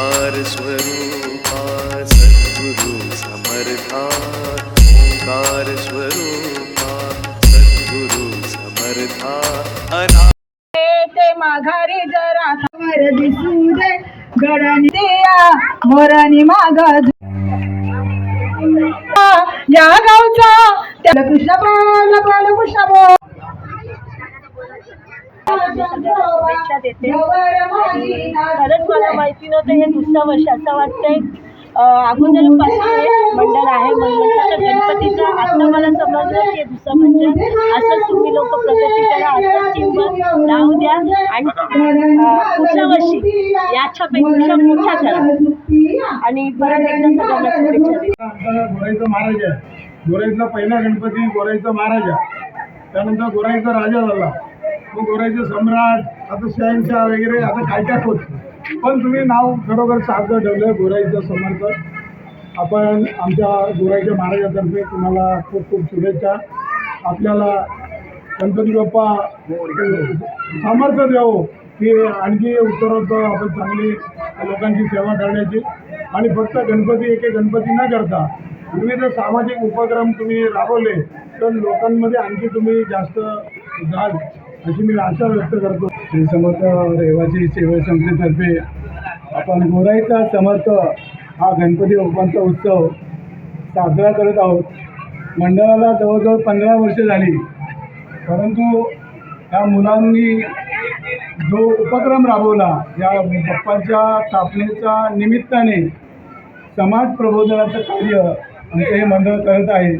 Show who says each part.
Speaker 1: ओंकार स्वरूपा सद्गुरु समर्था ओंकार स्वरूपा सद्गुरु समर्था अना
Speaker 2: ते माघारी जरा वर दिसू दे गडणी दिया मोरणी माग या गावचा त्या कृष्ण बाल बाल कृष्ण बोल
Speaker 3: शुभेच्छा देते खरंच मला माहिती नव्हतं हे दुसरं वर्ष असं वाटतंय. अं, अगोदरपासून मंडळ आहे मंडळाच्या गणपतीचं आता मला समजलं की दुसरं म्हणजे असंच तुम्ही लोक प्रगती करा असंच किंमत लावू द्या. आणि पुढच्या वर्षी याच्यापेक्षा मोठा करा. आणि परत एकदा सगळ्यांना शुभेच्छा
Speaker 4: गोराईचा महाराज गोराईतला पहिला गणपती गोराईचा महाराज त्यानंतर गोराईचा राजा झाला. मग गोराईचे सम्राट आता शहनशाह वगैरे आता काय काय होत? पण तुम्ही नाव खरोखर साधं ठेवलं गोराईचं समर्थ. आपण आमच्या गोराईच्या महाराजातर्फे तुम्हाला खूप खूप शुभेच्छा. आपल्याला गणपती बाप्पा सामर्थ्य द्यावं की आणखी उत्तरोत्तर आपण चांगली लोकांची सेवा करण्याची. आणि फक्त गणपती एके गणपती न करता विविध सामाजिक उपक्रम तुम्ही राबवले तर लोकांमध्ये आणखी तुम्ही जास्त जाल. अशी मी आशा व्यक्त करतो. श्री समर्थ रेवाची सेवा संस्थेतर्फे आपण गोराईचा समर्थ हा गणपती बाप्पांचा उत्सव साजरा करत आहोत. मंडळाला जवळजवळ पंधरा वर्षे झाली. परंतु या मुलांनी जो उपक्रम राबवला या बाप्पांच्या स्थापनेच्या निमित्ताने समाज प्रबोधनाचं कार्य आमचं हे मंडळ करत आहे.